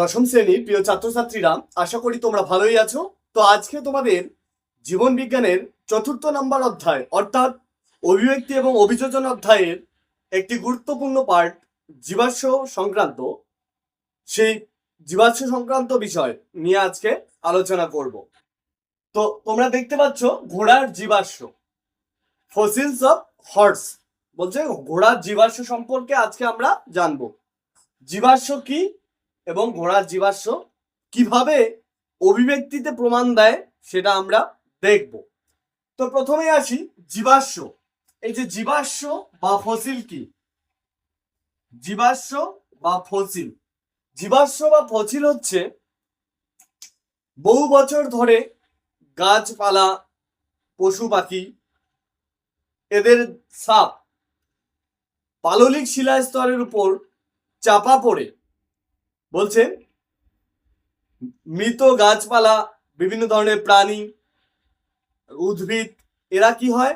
দশম শ্রেণির প্রিয় ছাত্রছাত্রীরা, আশা করি তোমরা ভালোই আছো। তো আজকে তোমাদের জীবন বিজ্ঞানের চতুর্থ নম্বর অধ্যায়, অর্থাৎ অভিব্যক্তি এবং অভিযোজন অধ্যায়ের একটি গুরুত্বপূর্ণ পার্ট জীবাশ্ম সংক্রান্ত। সেই জীবাশ্ম সংক্রান্ত বিষয় নিয়ে আজকে আলোচনা করব। তো তোমরা দেখতে পাচ্ছ ঘোড়ার জীবাশ্ম। ফসিলস অফ হর্স বলছে ঘোড়ার জীবাশ্ম সম্পর্কে আজকে আমরা জানব। জীবাশ্ম কি? এবং ঘোড়ার জীবাশ্ম কীভাবে অভিব্যক্তিতে প্রমাণ দেয় সেটা আমরা দেখব। তো প্রথমে আসি জীবাশ্ম। এই যে জীবাশ্ম বা ফসিল কি? জীবাশ্ম বা ফসিল। জীবাশ্ম বা ফসিল হচ্ছে বহু বছর ধরে গাছপালা, পশু পাখি, এদের সাপ, পাললিক শিলাস্তরের উপর চাপা পড়ে। বলছে মৃত গাছপালা, বিভিন্ন ধরনের প্রাণী, উদ্ভিদ, এরা কি হয়?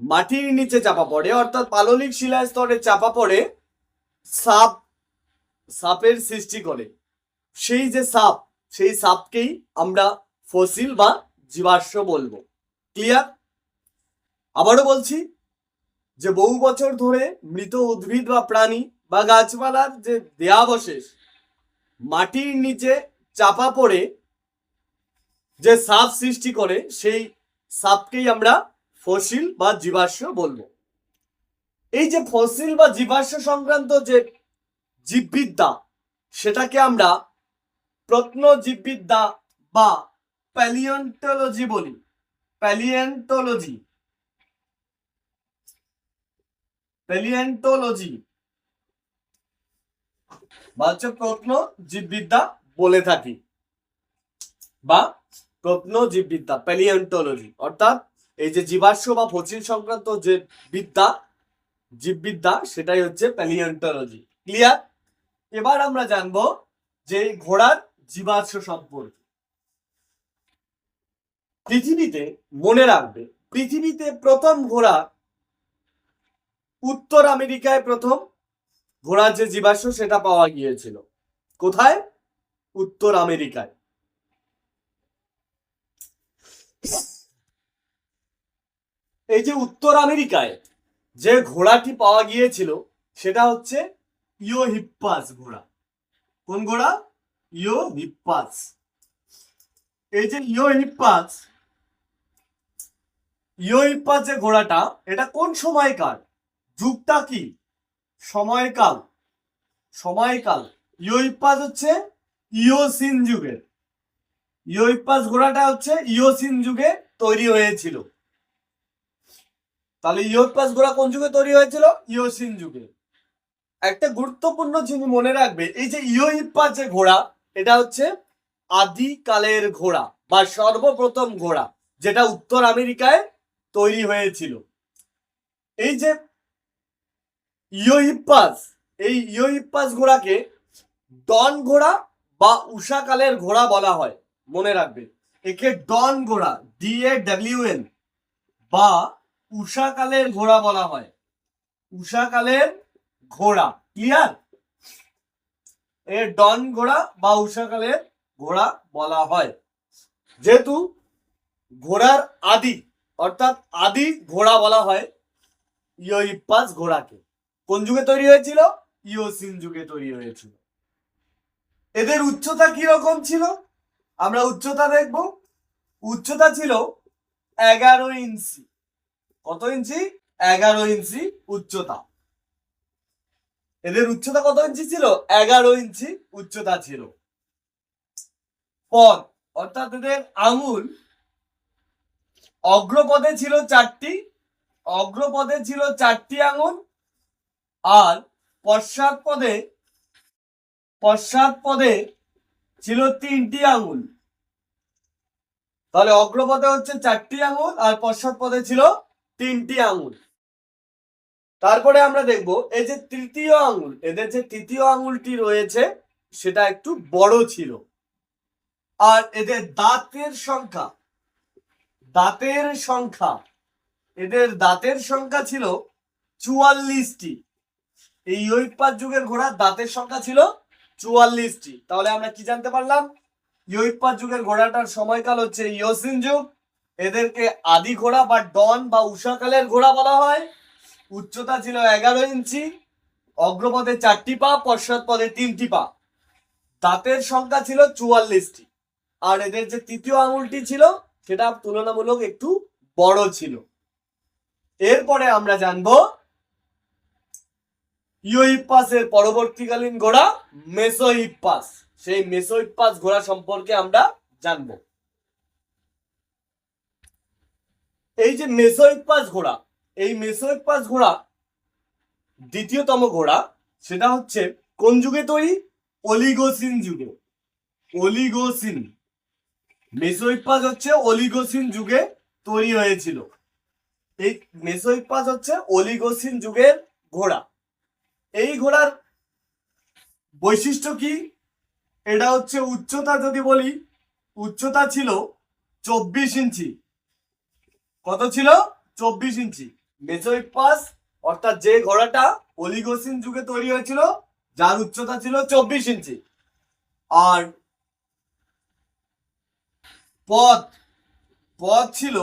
মাটির নিচে চাপা পড়ে, অর্থাৎ পাললিক শিলা স্তরে চাপা পড়ে, সাপ, সাপের সৃষ্টি করে। সেই যে সাপ, সেই সাপকেই আমরা ফসিল বা জীবাশ্ম বলব। ক্লিয়ার? আবারও বলছি যে বহু বছর ধরে মৃত উদ্ভিদ বা প্রাণী বা গাছপালার যে দেহাবশেষ মাটির নিচে চাপা পড়ে যে সাপ সৃষ্টি করে, সেই সাপকেই আমরা ফসিল বা জীবাশ্ম বলব। এই যে ফসিল বা জীবাশ্ম সংক্রান্ত যে জীববিদ্যা, সেটাকে আমরা প্রত্নজীববিদ্যা বা প্যালিয়ন্টোলজি বলি। প্যালিয়েন্টোলজি। প্যালিয়েন্টোলজি। বা প্রত্ন জীববিদ্যা বলে থাকি। বা প্রত্ন জীববিদ্যা প্যালিয়েন্টোলজি অর্থাৎ এই যে জীবাশ্ম বা ফসিল সংক্রান্ত যে বিদ্যা, জীববিদ্যা, সেটাই হচ্ছে প্যালিয়েন্টোলজি ক্লিয়ার এবার আমরা জানব যে ঘোড়ার জীবাশ্ম সম্পর্কে। পৃথিবীতে মনে রাখবে, পৃথিবীতে প্রথম ঘোড়া উত্তর আমেরিকায় প্রথম ঘোড়ার যে জীবাশ্ম সেটা পাওয়া গিয়েছিল। কোথায়? উত্তর আমেরিকায়। এই যে উত্তর আমেরিকায় যে ঘোড়াটি পাওয়া গিয়েছিল, সেটা হচ্ছে ইও হিপ্পাস ঘোড়া। কোন ঘোড়া? ইও হিপ্পাস এই যে ইও হিপ্পাস ইও হিপ্পাস যে ঘোড়াটা, এটা কোন সময়কার? যুগটা কি? সময়কাল সময়কাল ইওইপাস হচ্ছে ইয়োসিন যুগের। ইওইপাস ঘোড়াটা হচ্ছে ইয়োসিন যুগে তৈরি হয়েছিল। তাহলে ইওইপাস ঘোড়া কোন যুগে তৈরি হয়েছিল? ইয়োসিন যুগে। একটা গুরুত্বপূর্ণ জিনিস মনে রাখবে, এই যে ইওইপাস যে ঘোড়া, এটা হচ্ছে আদিকালের ঘোড়া বা সর্বপ্রথম ঘোড়া, যেটা উত্তর আমেরিকায় তৈরি হয়েছিল। এই যে ইয়োহিপ্পাস এই ইয়োহিপ্পাস ঘোড়াকে ডন ঘোড়া বা উষাকালের ঘোড়া বলা হয়। মনে রাখবে। একে ডন ঘোড়া ডি এ ডাব্লিউ এন বা উষাকালের ঘোড়া বলা হয়। উষাকালের ঘোড়া, ক্লিয়ার? এ ডন ঘোড়া বা উষাকালের ঘোড়া বলা হয়। যেহেতু ঘোড়ার আদি, অর্থাৎ আদি ঘোড়া বলা হয় ইয়োহিপ্পাস ঘোড়াকে। কোন যুগে তৈরি হয়েছিল? ইওসিন যুগে তৈরি হয়েছিল। এদের উচ্চতা কি রকম ছিল? আমরা উচ্চতা দেখব। উচ্চতা ছিল এগারো ইঞ্চি। কত ইঞ্চি? এগারো ইঞ্চি উচ্চতা। এদের উচ্চতা কত ইঞ্চি ছিল? এগারো ইঞ্চি উচ্চতা ছিল। পদ, অর্থাৎ এদের আঙুল অগ্রপদে ছিল চারটি। অগ্রপদে ছিল চারটি আঙুল। আর পশ্চাৎ পদে পশ্চাৎ পদে ছিল তিনটি আঙুল। তাহলে অগ্রপদে হচ্ছে চারটি আঙুল আর পশ্চাৎ পদে ছিল তিনটি আঙুল। তারপরে আমরা দেখব এই যে তৃতীয় আঙুল, এদের যে তৃতীয় আঙুলটি রয়েছে, সেটা একটু বড় ছিল। আর এদের দাঁতের সংখ্যা দাঁতের সংখ্যা, এদের দাঁতের সংখ্যা ছিল চুয়াল্লিশটি। এই ইউইপাস যুগের ঘোড়ার দাঁতের সংখ্যা ছিল চুয়াল্লিশটি। তাহলে আমরা কি জানতে পারলাম? ইউইপ্পাস যুগের ঘোড়াটার সময়কাল হচ্ছে ইয়োসিন যুগ। এদেরকে আদি ঘোড়া বা ডন বা উষাকালের ঘোড়া বলা হয়। উচ্চতা ছিল এগারো ইঞ্চি, অগ্রপদে চারটি পা, পশ্চাৎ পদে তিনটি পা। দাঁতের সংখ্যা ছিল চুয়াল্লিশটি। আর এদের যে তৃতীয় আঙুলটি ছিল, সেটা তুলনামূলক একটু বড় ছিল। এরপরে আমরা জানব ইয়োইপ্পাসের পরবর্তীকালীন ঘোড়া মেসোইপ্পাস সেই মেসোইপ্পাস ঘোড়া সম্পর্কে আমরা জানব। এই যে মেসোইপ্পাস ঘোড়া, এই মেসোইপ্পাস ঘোড়া দ্বিতীয়তম ঘোড়া, সেটা হচ্ছে কোন যুগে তৈরি? অলিগোসিন যুগে। অলিগোসিন মেসোইপ্পাস হচ্ছে অলিগোসিন যুগে তৈরি হয়েছিল। এই মেসোইপ্পাস হচ্ছে অলিগোসিন যুগের ঘোড়া। এই ঘোড়ার বৈশিষ্ট্য কি? এটা হচ্ছে উচ্চতা যদি বলি, উচ্চতা ছিল চব্বিশ ইঞ্চি। কত ছিল? চব্বিশ ইঞ্চি। মেসোইপাস অর্থাৎ যে ঘোড়াটা অলিগোসিন যুগে তৈরি হয়েছিল, যার উচ্চতা ছিল চব্বিশ ইঞ্চি। আর পথ পথ ছিল,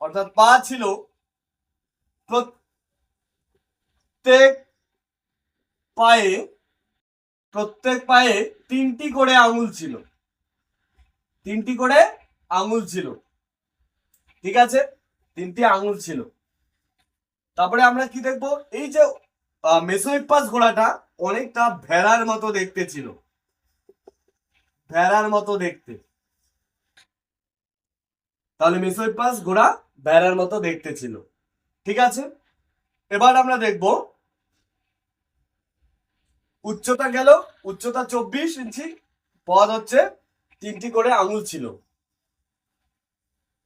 অর্থাৎ পা ছিল প্রত্যেক পায়ে, প্রত্যেক পায়ে তিনটি করে আঙুল ছিল। তিনটি করে আঙুল ছিল। ঠিক আছে? তিনটি আঙুল ছিল। তারপরে আমরা কি দেখব? এই যে মেসোইপাস ঘোড়াটা অনেকটা ভেড়ার মতো দেখতে ছিল। ভেড়ার মতো দেখতে। তাহলে মেসোইপাস ঘোড়া ভেড়ার মতো দেখতে ছিল। ঠিক আছে? এবার আমরা দেখব উচ্চতা গেল, উচ্চতা চব্বিশ ইঞ্চি পদ হচ্ছে তিনটি করে আঙুল ছিল।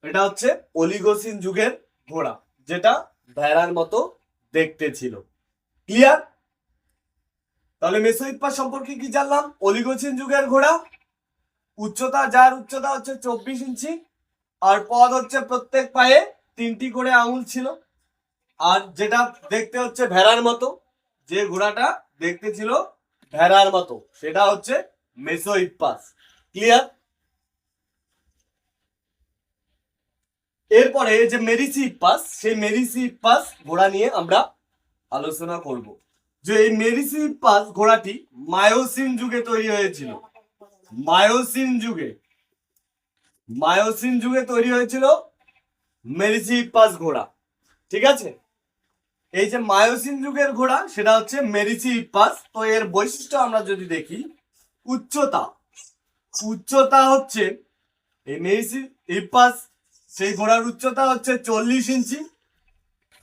এটা হচ্ছে অলিগোসিন যুগের ঘোড়া, যেটা ভেড়ার মতো দেখতে ছিল। ক্লিয়ার তাহলে মেসোইপ্পাস সম্পর্কে কি জানলাম? অলিগোসিন যুগের ঘোড়া, উচ্চতা, যার উচ্চতা হচ্ছে চব্বিশ ইঞ্চি, আর পদ হচ্ছে প্রত্যেক পায়ে তিনটি করে আঙুল ছিল। আর যেটা দেখতে হচ্ছে ভেড়ার মতো, যে ঘোড়াটা দেখতে ছিল ভেড়ার মতো। সেটা হচ্ছে মেসোইপ্পাস ক্লিয়ার এরপরে যে মেরিসি ইপ্পাস সেই মেরিসি ইপ্পাস ঘোড়া নিয়ে আমরা আলোচনা করব। যে এই মেরিসি ইপ্পাস ঘোড়াটি মায়োসিন যুগে তৈরি হয়েছিল। মায়োসিন যুগে। মায়োসিন যুগে তৈরি হয়েছিল মেরিসি ইপ্পাস ঘোড়া। ঠিক আছে? এই যে মায়োসিন যুগের ঘোড়া, সেটা হচ্ছে মেরিসি ইপ্পাস তো এর বৈশিষ্ট্য আমরা যদি দেখি, উচ্চতা। উচ্চতা হচ্ছে, এই মেরিসি ইপ্পাস সেই ঘোড়ার উচ্চতা হচ্ছে চল্লিশ ইঞ্চি।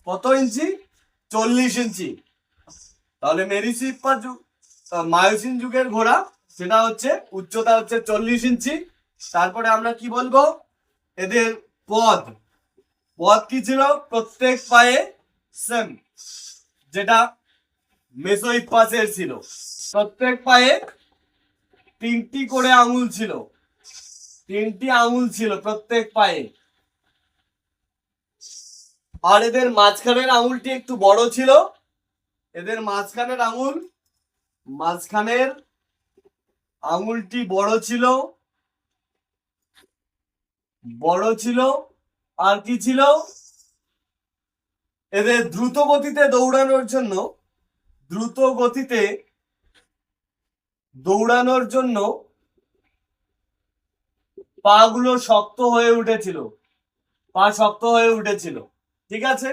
কত ইঞ্চি? চল্লিশ ইঞ্চি। তাহলে মেরিসি ইপ্পাস যুগ মায়োসিন যুগের ঘোড়া, সেটা হচ্ছে, উচ্চতা হচ্ছে চল্লিশ ইঞ্চি। তারপরে আমরা কি বলব? এদের পদ। পদ কি ছিল? প্রত্যেক পায়ে সেম যেটা মেসোইপাসের ছিল। প্রত্যেক পায়ে তিনটি করে আঙুল ছিল। তিনটি আঙুল ছিল প্রত্যেক পায়ে। আর এদের মাঝখানের আঙুলটি একটু বড় ছিল। এদের মাঝখানের আঙুল, মাঝখানের আঙুলটি বড় ছিল। বড় ছিল। আর কি ছিল? এদের দ্রুত গতিতে দৌড়ানোর জন্য দ্রুত গতিতে দৌড়ানোর জন্য পাগুলো শক্ত হয়ে উঠেছিল। পা শক্ত হয়ে উঠেছিল। ঠিক আছে?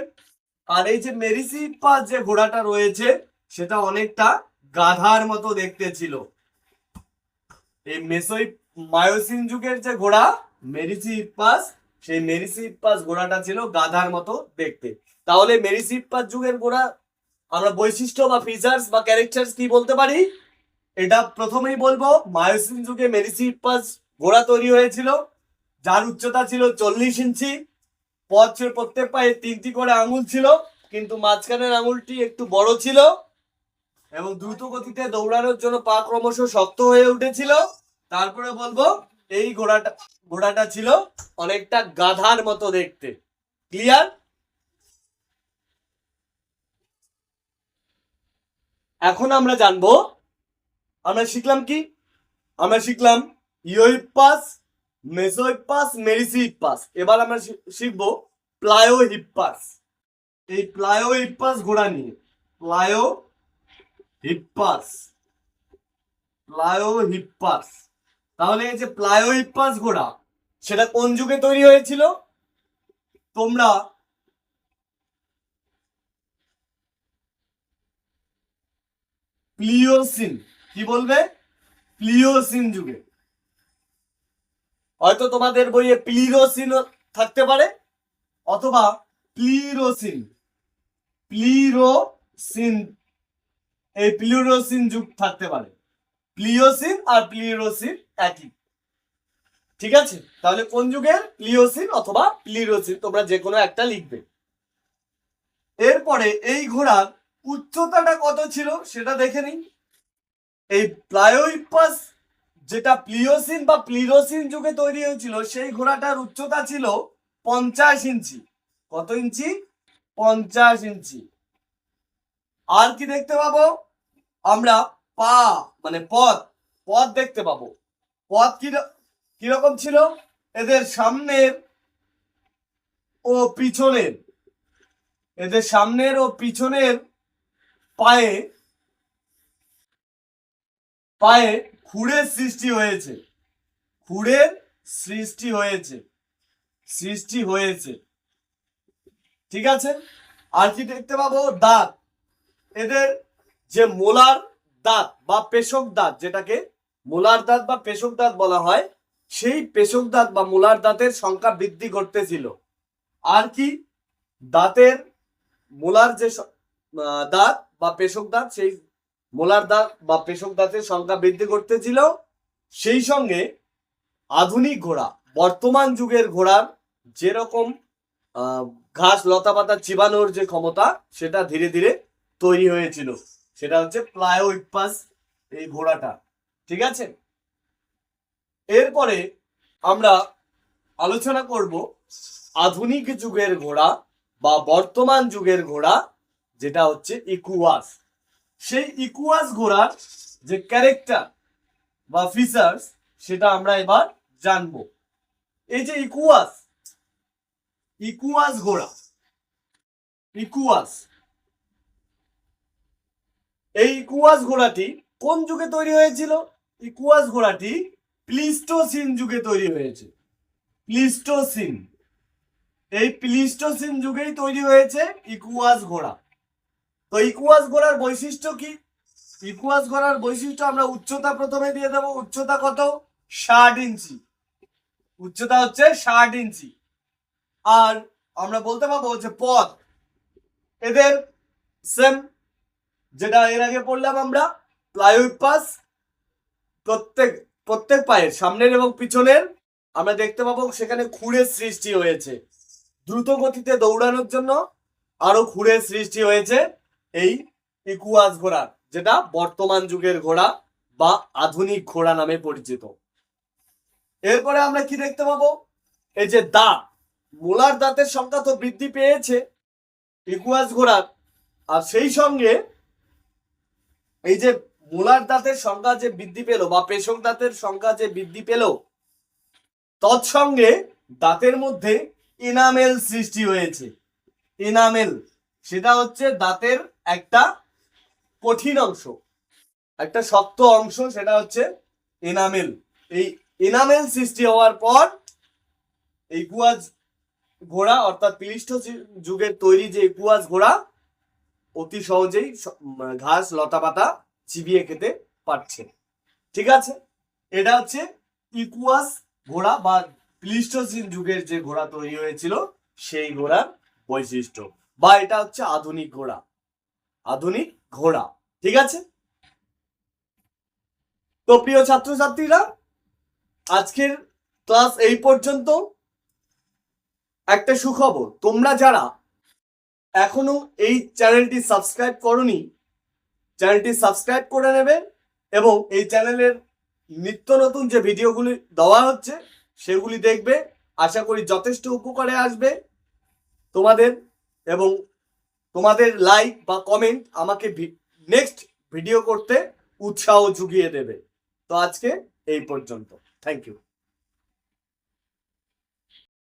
আর এই যে মেরিসি পা যে ঘোড়াটা রয়েছে, সেটা অনেকটা গাধার মতো দেখতে ছিল। এই মেসোই মায়োসিন যুগের যে ঘোড়া মেরিসি পাস সেই মেরিসি পাস ঘোড়াটা ছিল গাধার মতো দেখতে। তাহলে মেরিসি ইপ্পাস যুগের ঘোড়া আমরা বৈশিষ্ট্য বা ফিচার্স বা ক্যারেক্টার্স কি বলতে পারি? এটা প্রথমেই বলব, মায়োসিন যুগে মেরিসি ইপ্পাস ঘোড়া তৈরি হয়েছিল। যার উচ্চতা ছিল চল্লিশ ইঞ্চি। পথ প্রত্যেক পায়ে তিনটি করে আঙুল ছিল, কিন্তু মাঝখানের আঙুলটি একটু বড় ছিল এবং দ্রুত গতিতে দৌড়ানোর জন্য পা ক্রমশ শক্ত হয়ে উঠেছিল। তারপরে বলব, এই ঘোড়াটা ঘোড়াটা ছিল অনেকটা গাধার মতো দেখতে। ক্লিয়ার এখন আমরা জানব, আমরা শিখলাম কি? আমরা শিখলাম ইয়োহিপ্পাস মেসোহিপ্পাস, মেরিসিহিপ্পাস। এবার আমরা শিখব প্লায়োহিপ্পাস। এই প্লায়োহিপ্পাস ঘোড়া নিয়ে। প্লায়ো হিপ্পাস প্লায়োহিপ্পাস। তাহলে এই যে প্লায়োহিপ্পাস ঘোড়া, সেটা কোন যুগে তৈরি হয়েছিল? তোমরা প্লিওসিন। কি বলবে? প্লিওসিন যুগে। হয়তো তোমাদের বইয়ে প্লিরোসিন থাকতে পারে, অথবা প্লিরোসিন। প্লিরোসিন। এই প্লিরোসিন যুগ থাকতে পারে। প্লিওসিন আর প্লিরোসিন একই। ঠিক আছে? তাহলে কোন যুগের? প্লিওসিন অথবা প্লিরোসিন। তোমরা যে কোনো একটা লিখবে। এরপরে এই ঘোড়ার উচ্চতাটা কত ছিল সেটা দেখে নিই এই প্লায়োইপাস যেটা প্লিওসিন বা প্লিরোসিন যুগে তৈরি হয়েছিল, সেই ঘোড়াটার উচ্চতা ছিল পঞ্চাশ ইঞ্চি। কত ইঞ্চি? পঞ্চাশ ইঞ্চি। আর কি দেখতে পাবো? আমরা পা মানে পথ পথ দেখতে পাবো। পথ কি কীরকম ছিল? এদের সামনের ও পিছনের। এদের সামনের ও পিছনের পায়ে পায়ে খুঁড়ের সৃষ্টি হয়েছে। খুঁড়ের সৃষ্টি হয়েছে। সৃষ্টি হয়েছে। ঠিক আছে? আর কি দেখতে পাবো? দাঁত। এদের যে মোলার দাঁত বা পেশক দাঁত, যেটাকে মোলার দাঁত বা পেশক দাঁত বলা হয়, সেই পেশক দাঁত বা মোলার দাঁতের সংখ্যা বৃদ্ধি করতেছিল আর কি? দাঁতের, মোলার যে দাঁত বা পেশক দাঁত সেই মোলার দাঁত বা পেশক দাঁতের সংখ্যা বৃদ্ধি করতেছিল। সেই সঙ্গে আধুনিক ঘোড়া, বর্তমান যুগের ঘোড়ার যেরকম ঘাস, লতা পাতা চিবানোর যে ক্ষমতা, সেটা ধীরে ধীরে তৈরি হয়েছিল। সেটা হচ্ছে প্লায়োইপাস এই ঘোড়াটা, ঠিক আছে? এরপরে আমরা আলোচনা করব আধুনিক যুগের ঘোড়া বা বর্তমান যুগের ঘোড়া যেটা হচ্ছে ইকুয়াস সেই ইকুয়াস ঘোড়ার যে ক্যারেক্টার বা ফিচার্স সেটা আমরা এবার জানব। এই যে ইকুয়াস ইকুয়াস ঘোড়া ইকুয়াস এই ইকুয়াস ঘোড়াটি কোন যুগে তৈরি হয়েছিল? ইকুয়াস ঘোড়াটি প্লিস্টোসিন যুগে তৈরি হয়েছে। প্লিস্টোসিন। এই প্লিস্টোসিন যুগেই তৈরি হয়েছে ইকুয়াস ঘোড়া তো ইকুয়াস ঘোড়ার বৈশিষ্ট্য কি? ইকুয়াস ঘোড়ার বৈশিষ্ট্য আমরা উচ্চতা প্রথমে দিয়ে দেবো। উচ্চতা কত? ষাট ইঞ্চি। উচ্চতা হচ্ছে ষাট ইঞ্চি। আর আমরা বলতে পারব যে পথ এদের সেম যেটা এর আগে পড়লাম আমরা প্লাইউপাস প্রত্যেক প্রত্যেক পায়ের, সামনের এবং পিছনের, আমরা দেখতে পাবো সেখানে খুঁড়ের সৃষ্টি হয়েছে। দ্রুত গতিতে দৌড়ানোর জন্য আরও খুঁড়ের সৃষ্টি হয়েছে। এই ইকুয়াস ঘোড়ার যেটা বর্তমান যুগের ঘোড়া বা আধুনিক ঘোড়া নামে পরিচিত। এরপরে আমরা কি দেখতে পাবো? এই যে দাঁত মোলার দাঁতের সংখ্যা তো বৃদ্ধি পেয়েছে। ইকুয়াস ঘোড়ার আর সেই সঙ্গে এই যে মোলার দাঁতের সংখ্যা যে বৃদ্ধি পেল বা পেশক দাঁতের সংখ্যা যে বৃদ্ধি পেল, তৎসঙ্গে দাঁতের মধ্যে ইনামেল সৃষ্টি হয়েছে। ইনামেল, সেটা হচ্ছে দাঁতের একটা কঠিন অংশ। একটা শক্ত অংশ, সেটা হচ্ছে এনামেল। এই এনামেল সৃষ্টি হওয়ার পর এই কুয়াজ ঘোড়া, অর্থাৎ পিলিষ্ট যুগের তৈরি যে কুয়াজ ঘোড়া, অতি সহজেই ঘাস, লতা পাতা চিবিয়ে খেতে পারছে। ঠিক আছে? এটা হচ্ছে ইকুয়াস ঘোড়া বা প্লিস্টোসিন যুগের যে ঘোড়া তৈরি হয়েছিল, সেই ঘোড়ার বৈশিষ্ট্য। বা এটা হচ্ছে আধুনিক ঘোড়া। আধুনিক ঘোড়া, ঠিক আছে? তো প্রিয় ছাত্রছাত্রীরা, আজকের ক্লাস এই পর্যন্ত। একটা সুখবর, তোমরা যারা এখনও এই চ্যানেলটি সাবস্ক্রাইব করনি, চ্যানেলটি সাবস্ক্রাইব করে নেবে এবং এই চ্যানেলের নিত্য নতুন যে ভিডিওগুলি দেওয়া হচ্ছে, সেগুলি দেখবে। আশা করি যথেষ্ট উপকারে আসবে তোমাদের এবং তোমাদের লাইক বা কমেন্ট আমাকে নেক্সট ভিডিও করতে উৎসাহ জুগিয়ে দেবে। তো আজকে এই পর্যন্ত। Thank you